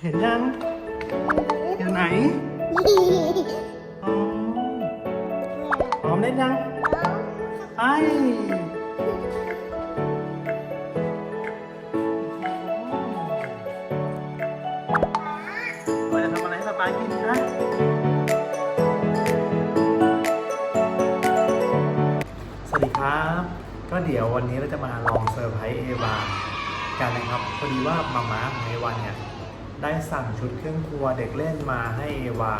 เห็นยังอยู่ไหนอ๋อพร้อมเล่นยังไปเราจะทำอะไรให้ป๊าป๊ากินคะสวัสดีครับ ก็เดี๋ยววันนี้เราจะมาลองเซอร์ไพรส์เอวากันนะครับ พอดีว่ามาม่าของเอวาเนี่ย ได้สั่งชุดเครื่องครัวเด็กเล่นมาให้เอวา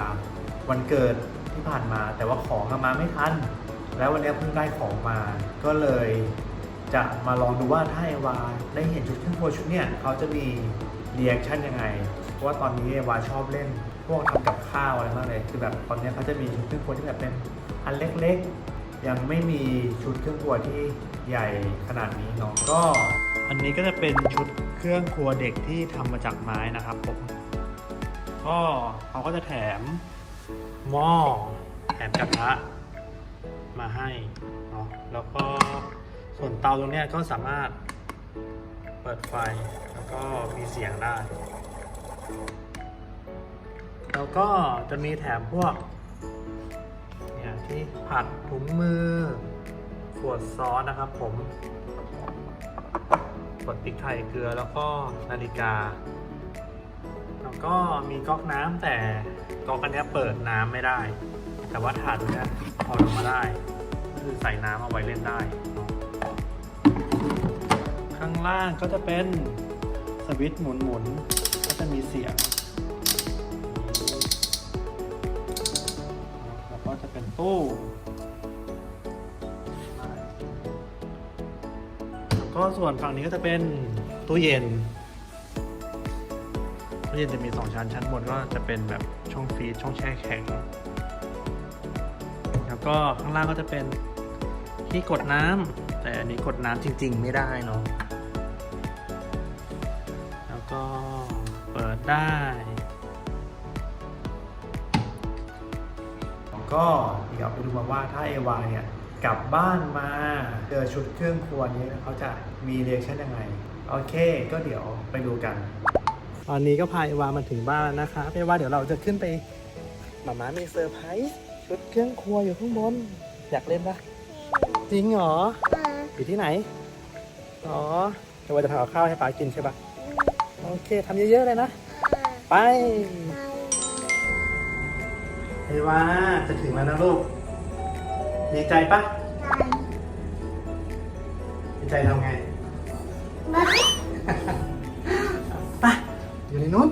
วันเกิดที่ผ่านมา แต่ว่าของอะมาไม่ทัน แล้ววันนี้เพิ่งได้ของมา ก็เลยจะมาลองดูว่าถ้าเอวาได้เห็นชุดเครื่องครัวชุดเนี่ยเขาจะมีรีแอคชั่นยังไง เพราะว่าตอนนี้เอวาชอบเล่นพวกทำกับข้าวอะไรมากเลย คือแบบตอนนี้เขาจะมีชุดเครื่องครัวที่แบบเป็นอันเล็กๆ ยังไม่มีชุดเครื่องครัวที่ใหญ่ขนาดนี้เนาะก็ อันนี้ก็จะเป็นชุดเครื่องครัวเด็กที่ทำมาจากไม้นะครับผมก็เขาก็จะแถมหม้อแถมกระทะมาให้เนาะแล้วก็ส่วนเตาตรงเนี้ยก็สามารถเปิดไฟแล้วก็มีเสียงได้ แล้วก็จะมีแถมพวกเนี่ยที่ผัดถุงมือขวดซอสนะครับผม กดพริกไทยเกลือแล้วก็นาฬิกา แล้วก็มีก๊อกน้ำแต่ก๊อกอันนี้เปิดน้ำไม่ได้ แต่ว่าถาดเนี้ยพอลงมาได้ก็คือใส่น้ำเอาไว้เล่นได้ ข้างล่างก็จะเป็นสวิตช์หมุนๆก็จะมีเสียงแล้วก็จะเป็นตู้ ก็ส่วนฝั่งนี้ก็จะเป็นตู้เย็นตู้เย็นจะมีสองชั้นชั้นบนก็จะเป็นแบบช่องฟรีซช่องแช่แข็ง แล้วก็ข้างล่างก็จะเป็นที่กดน้ำแต่อันนี้กดน้ำจริง ๆ ไม่ได้เนาะแล้วก็เปิดได้ก็เดี๋ยวไปดูมาว่าถ้าเอวาเนี่ย กลับบ้านมาเจอชุดเครื่องครัวนี้เขาจะมีเรียกชั่นยังไง โอเค ก็เดี๋ยวไปดูกัน ตอนนี้ก็พาเอวามาถึงบ้านแล้วนะคะเอวาเดี๋ยวเราจะขึ้นไปหมาม้ามีเซอร์ไพรส์ชุดเครื่องครัวอยู่ข้างบน อยากเล่นปะจริงเหรออยู่ที่ไหน อ๋อเอวาจะทำกับข้าวให้ป้ากินใช่ปะโอเคทำเยอะๆเลยนะ ไปเอวาจะถึงแล้วนะลูก ดีใจปะดีใจทำไงไปอยู่ในนู้น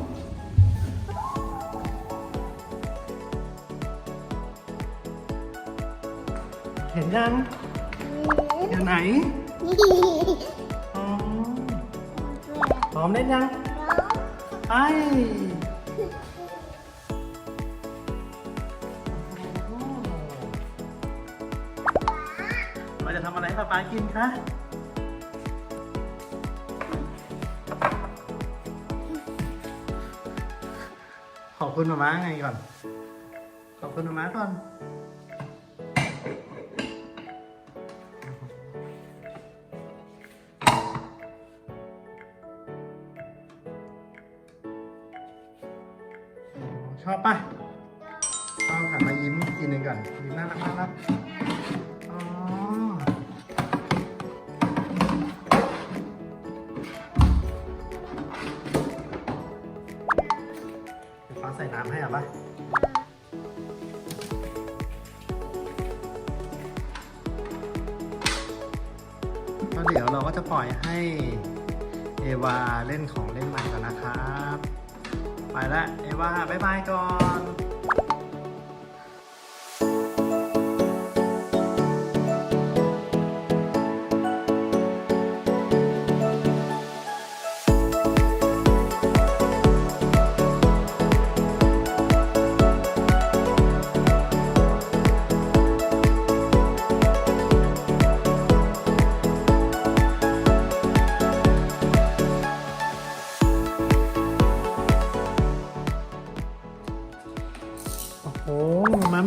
เห็นยังอยู่ไหนอ๋อพร้อมเล่นยังไป จะทำอะไรให้ป๊าป๊ากินคะขอบคุณมาม่าไงก่อน ขอบคุณมาม่าก่อน ชอบปะชอบหันมายิ้มทีนึงก่อนยิ้มน่ารักน่ารัก ใส่น้ำให้อะปะก็เดี๋ยวเราก็จะปล่อยให้เอวาเล่นของเล่นใหม่ก่อนนะครับ ไปละเอวาบายบายก่อน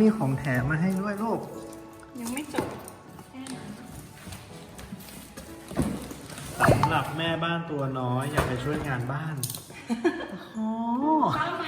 ีของแถมมาให้ด้วยลูก ยังไม่จบสำหรับแม่บ้านตัวน้อยอยากไปช่วยงานบ้าน อ๋อ เช้าไหม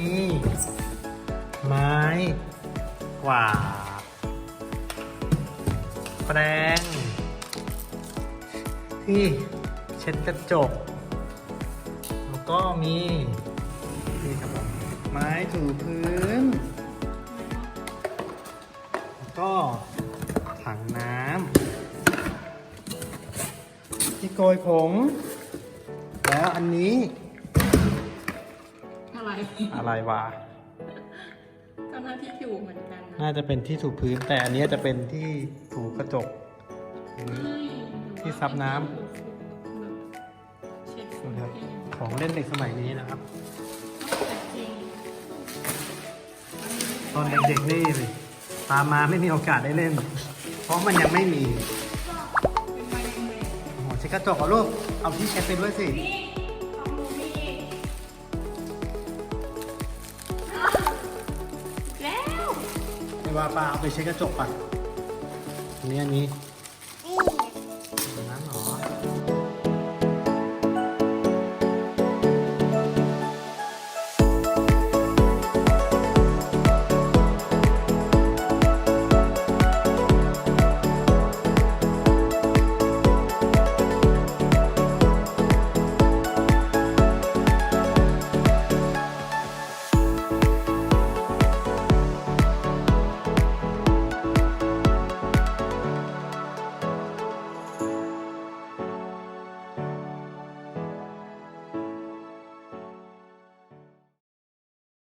ี ไม้กวาดแปรงที่เช็ดกระจก แล้วก็มีนี่ครับผมไม้ถูพื้น แล้วก็ถังน้ำที่โกยผง แล้วอันนี้ อะไรอะไรวะเจ้าหน้าที่ผิวเหมือนกันนะน่าจะเป็นที่ถูพื้น แต่อันนี้จะเป็นที่ถูกระจก ที่ซับน้ำ เช็ดนะครับ ของเล่นเด็กสมัยนี้นะครับ จริงตอนเด็กๆนี่สิตามมาไม่มีโอกาสได้เล่น เพราะมันยังไม่มี เป็นใบเมย์โอ้โหเช็ดกระจกเหรอลูก เอาที่เช็ดไปด้วยสิ นี่ ไม่ว่าป้าเอาไปเช็ดกระจกป่ะอันนี้อันนี้